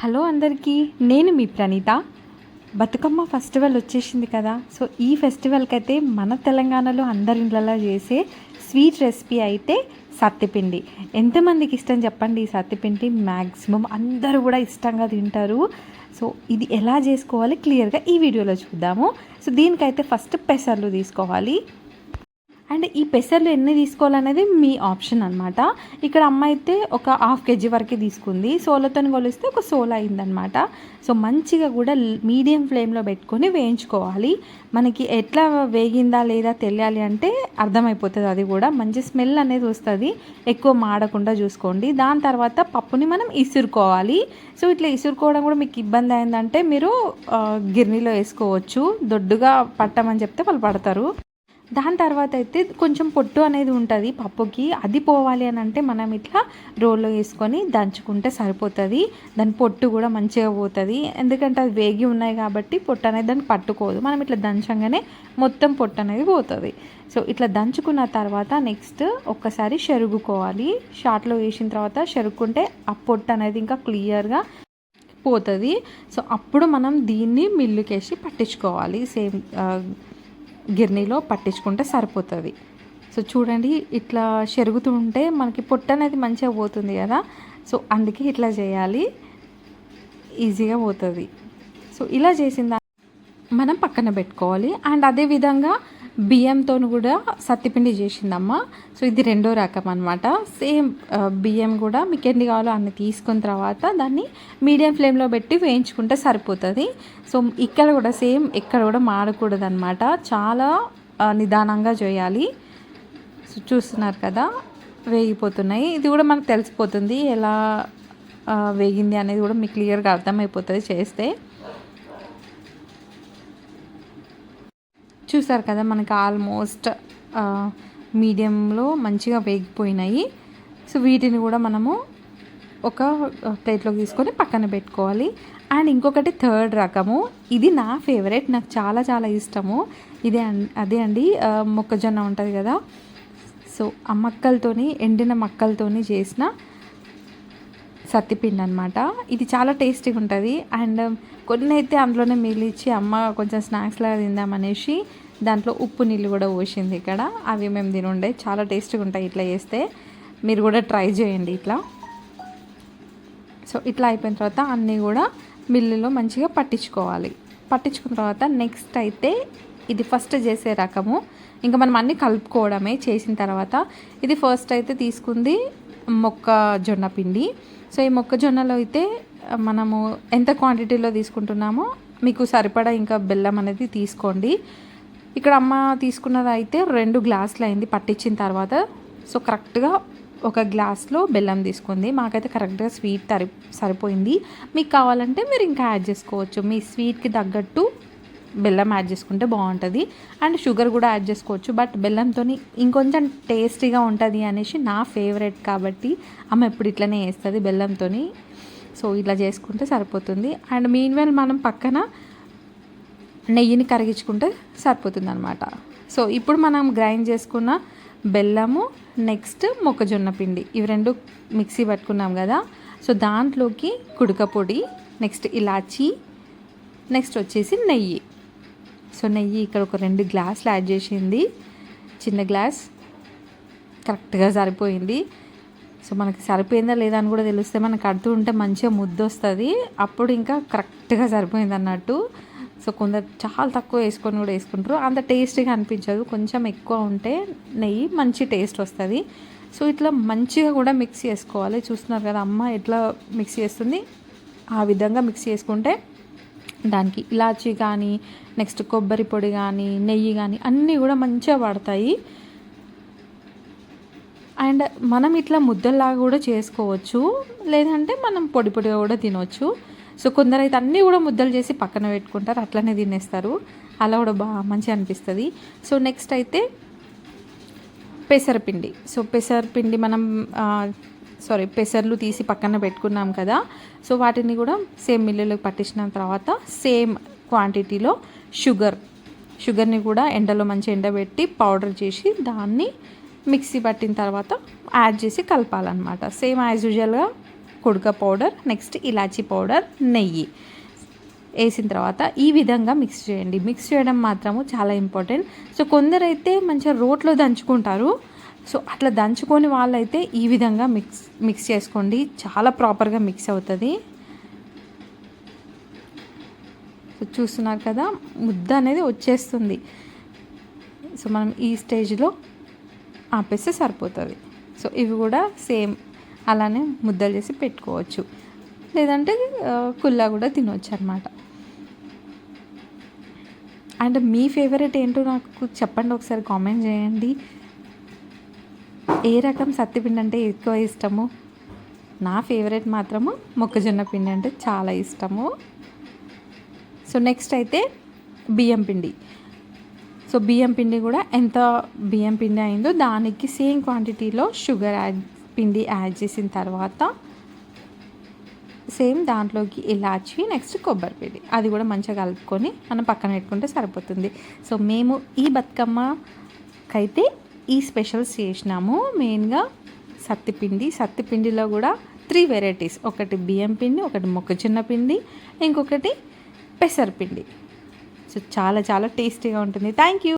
Hello అందరికీ నేను మీ Praneetha. Bathukamma festival వచ్చేసింది కదా. సో ఈ ఫెస్టివల్కి అయితే మన తెలంగాణలో అందరి ఇండ్లలో చేసే స్వీట్ రెసిపీ అయితే సత్తిపిండి. ఎంతమందికి ఇష్టం చెప్పండి ఈ సత్తిపిండి? మ్యాక్సిమం అందరూ కూడా ఇష్టంగా తింటారు. సో ఇది ఎలా చేసుకోవాలి? క్లియర్గా ఈ వీడియోలో చూద్దాము. సో దీనికైతే ఫస్ట్ పెసర్లు తీసుకోవాలి. అండ్ ఈ పెసర్లు ఎన్ని తీసుకోవాలనేది మీ ఆప్షన్ అనమాట ఇక్కడ అమ్మ అయితే ఒక హాఫ్ కేజీ వరకు తీసుకుంది. సోలతో కొలిస్తే ఒక సోల అయిందనమాట సో మంచిగా కూడా మీడియం ఫ్లేమ్లో పెట్టుకొని వేయించుకోవాలి. మనకి ఎట్లా వేగిందా లేదా తెలియాలి అంటే అర్థమైపోతుంది అది కూడా. మంచి స్మెల్ అనేది వస్తుంది. ఎక్కువ మాడకుండా చూసుకోండి. దాని తర్వాత పప్పుని మనం ఇసురుకోవాలి. సో ఇట్లా ఇసురుకోవడం కూడా మీకు ఇబ్బంది అయిందంటే మీరు గిర్నీలో వేసుకోవచ్చు. దొడ్డుగా పట్టమని చెప్తే వాళ్ళు పడతారు. దాని తర్వాత అయితే కొంచెం పొట్టు అనేది ఉంటుంది పప్పుకి. అది పోవాలి అని అంటే మనం ఇట్లా రోల్లో వేసుకొని దంచుకుంటే సరిపోతుంది. దాని పొట్టు కూడా మంచిగా పోతుంది. ఎందుకంటే అది వేగి ఉన్నాయి కాబట్టి పొట్టు అనేది దాన్ని పట్టుకోదు. మనం ఇట్లా దంచంగానే మొత్తం పొట్టు అనేది పోతుంది. సో ఇట్లా దంచుకున్న తర్వాత నెక్స్ట్ ఒక్కసారి షరుగుకోవాలి. షార్ట్లో వేసిన తర్వాత చెరుక్కుంటే ఆ పొట్టు అనేది ఇంకా క్లియర్గా పోతుంది. సో అప్పుడు మనం దీన్ని మిల్లుకేసి పట్టించుకోవాలి. సేమ్ గిర్నీలో పట్టించుకుంటే సరిపోతుంది. సో చూడండి ఇట్లా చెరుగుతూ ఉంటే మనకి పొట్టు అనేది మంచిగా పోతుంది కదా. సో అందుకే ఇట్లా చేయాలి. ఈజీగా పోతుంది. సో ఇలా చేసిన మనం పక్కన పెట్టుకోవాలి. అండ్ అదే విధంగా బియ్యంతో కూడా సత్తిపిండి చేసిందమ్మ. సో ఇది రెండో రకం అనమాట సేమ్ బియ్యం కూడా మీకు ఎన్ని కావాలో అన్ని తీసుకున్న తర్వాత దాన్ని మీడియం ఫ్లేమ్లో పెట్టి వేయించుకుంటే సరిపోతుంది. సో ఇక్కడ కూడా సేమ్ ఇక్కడ కూడా మాడకూడదు అనమాట చాలా నిదానంగా చేయాలి. సో చూస్తున్నారు కదా వేగిపోతున్నాయి. ఇది కూడా మనకు తెలిసిపోతుంది ఎలా వేగింది అనేది కూడా మీకు క్లియర్గా అర్థమైపోతుంది చేస్తే. చూసారు కదా మనకి ఆల్మోస్ట్ మీడియంలో మంచిగా వేగిపోయినాయి. సో వీటిని కూడా మనము ఒక ప్లేట్లోకి తీసుకొని పక్కన పెట్టుకోవాలి. అండ్ ఇంకొకటి థర్డ్ రకము. ఇది నా ఫేవరెట్ నాకు చాలా చాలా ఇష్టము. ఇదే అన్- అదే అండి మొక్కజొన్న ఉంటుంది కదా. సో ఆ మక్కలతోని ఎండిన మక్కలతోని చేసిన సత్తిపిండి అనమాట ఇది చాలా టేస్టీగా ఉంటుంది. అండ్ um, కొన్ని అయితే అందులోనే మిగిలిచ్చి అమ్మ కొంచెం స్నాక్స్ లాగా తిందామనేసి దాంట్లో ఉప్పు నీళ్ళు కూడా పోసింది ఇక్కడ. అవి మేము తినుండే. చాలా టేస్టీగా ఉంటాయి ఇట్లా చేస్తే. మీరు కూడా ట్రై చేయండి ఇట్లా. సో ఇట్లా అయిపోయిన తర్వాత అన్నీ కూడా మిల్లులో మంచిగా పట్టించుకోవాలి. పట్టించుకున్న తర్వాత నెక్స్ట్ అయితే ఇది ఫస్ట్ చేసే రకము. ఇంకా మనం అన్నీ కలుపుకోవడమే. చేసిన తర్వాత ఇది ఫస్ట్ అయితే తీసుకుంది మొక్కజొన్న పిండి. సో ఈ మొక్కజొన్నలో అయితే మనము ఎంత క్వాంటిటీలో తీసుకుంటున్నామో మీకు సరిపడా ఇంకా బెల్లం అనేది తీసుకోండి. ఇక్కడ అమ్మ తీసుకున్నది అయితే రెండు గ్లాసులు అయింది పట్టించిన తర్వాత. సో కరెక్ట్గా ఒక గ్లాస్లో బెల్లం తీసుకుంది. మాకైతే కరెక్ట్గా స్వీట్ సరి సరిపోయింది. మీకు కావాలంటే మీరు ఇంకా యాడ్ చేసుకోవచ్చు. మీ స్వీట్కి తగ్గట్టు బెల్లం యాడ్ చేసుకుంటే బాగుంటుంది. అండ్ షుగర్ కూడా యాడ్ చేసుకోవచ్చు. బట్ బెల్లంతో ఇంకొంచెం టేస్టీగా ఉంటుంది అనేసి నా ఫేవరెట్ కాబట్టి అమ్మ ఎప్పుడు ఇట్లనే వేస్తుంది బెల్లంతో సో ఇట్లా చేసుకుంటే సరిపోతుంది. అండ్ మీన్ మనం పక్కన నెయ్యిని కరిగించుకుంటే సరిపోతుంది అనమాట సో ఇప్పుడు మనం గ్రైండ్ చేసుకున్న బెల్లము నెక్స్ట్ మొక్కజొన్న పిండి. ఇవి రెండు మిక్సీ పట్టుకున్నాం కదా. సో దాంట్లోకి కుడక పొడి నెక్స్ట్ ఇలాచీ నెక్స్ట్ వచ్చేసి నెయ్యి. సో నెయ్యి ఇక్కడ ఒక రెండు గ్లాసులు యాడ్ చేసింది. చిన్న గ్లాస్. కరెక్ట్గా సరిపోయింది. సో మనకి సరిపోయిందా లేదా అని కూడా తెలిస్తే మనకు కడుతూ ఉంటే మంచిగా ముద్ద వస్తుంది. అప్పుడు ఇంకా కరెక్ట్గా సరిపోయింది అన్నట్టు. సో కొందరు చాలా తక్కువ వేసుకొని కూడా వేసుకుంటారు. అంత టేస్టీగా అనిపించదు. కొంచెం ఎక్కువ ఉంటే నెయ్యి మంచి టేస్ట్ వస్తుంది. సో ఇట్లా మంచిగా కూడా మిక్స్ చేసుకోవాలి. చూస్తున్నారు కదా అమ్మ ఎట్లా మిక్స్ చేస్తుంది? ఆ విధంగా మిక్స్ చేసుకుంటే దానికి ఇలాచీ కానీ నెక్స్ట్ కొబ్బరి పొడి కానీ నెయ్యి కానీ అన్నీ కూడా మంచిగా పడతాయి అండ్ మనం ఇట్లా ముద్దల్లాగా కూడా చేసుకోవచ్చు. లేదంటే మనం పొడి పొడిగా కూడా తినవచ్చు సో కొందరైతే అన్నీ కూడా ముద్దలు చేసి పక్కన పెట్టుకుంటారు. అట్లనే తినేస్తారు. అలా కూడా బాగా మంచిగా అనిపిస్తుంది. సో నెక్స్ట్ అయితే పెసరపిండి. సో పెసరపిండి మనం సారీ పెసర్లు తీసి పక్కన పెట్టుకున్నాం కదా. సో వాటిని కూడా సేమ్ మిల్లులోకి పట్టించిన తర్వాత సేమ్ క్వాంటిటీలో షుగర్ షుగర్ని కూడా ఎండలో మంచి ఎండబెట్టి పౌడర్ చేసి దాన్ని మిక్సీ పట్టిన తర్వాత యాడ్ చేసి కలపాలన్నమాట. సేమ్ యాజ్ యూజువల్గా కుడక పౌడర్ నెక్స్ట్ ఇలాచీ పౌడర్ నెయ్యి వేసిన తర్వాత ఈ విధంగా మిక్స్ చేయండి. మిక్స్ చేయడం మాత్రము చాలా ఇంపార్టెంట్. సో కొందరైతే మంచిగా రోట్లో దంచుకుంటారు. సో అట్లా దంచుకొని వాళ్ళైతే ఈ విధంగా మిక్స్ మిక్స్ చేసుకోండి. చాలా ప్రాపర్గా మిక్స్ అవుతుంది. సో చూస్తున్నారు కదా ముద్ద అనేది వచ్చేస్తుంది. సో మనం ఈ స్టేజ్లో ఆపేస్తే సరిపోతుంది. సో ఇవి కూడా సేమ్ అలానే ముద్దలు చేసి పెట్టుకోవచ్చు. లేదంటే కుల్లా కూడా తినవచ్చు అనమాట అండ్ మీ ఫేవరెట్ ఏంటో నాకు చెప్పండి ఒకసారి కామెంట్ చేయండి. ఏ రకం సత్తిపిండి అంటే ఎక్కువ ఇష్టము? నా ఫేవరెట్ మాత్రము మొక్కజొన్న పిండి అంటే చాలా ఇష్టము. సో నెక్స్ట్ అయితే బియ్యం పిండి. సో బియ్యం పిండి కూడా ఎంత బియ్యం పిండి అయిందో దానికి సేమ్ క్వాంటిటీలో షుగర్ యాడ్ పిండి యాడ్ చేసిన తర్వాత సేమ్ దాంట్లోకి ఇలాచి నెక్స్ట్ కొబ్బరి పిండి. అది కూడా మంచిగా కలుపుకొని మనం పక్కన పెట్టుకుంటే సరిపోతుంది. సో మేము ఈ బతుకమ్మకైతే ఈ స్పెషల్స్ చేసినాము. మెయిన్గా సత్తిపిండి. సత్తిపిండిలో కూడా త్రీ వెరైటీస్. ఒకటి బియ్యం పిండి ఒకటి మొక్కజొన్న పిండి ఇంకొకటి పెసరపిండి. సో చాలా చాలా టేస్టీగా ఉంటుంది. Thank you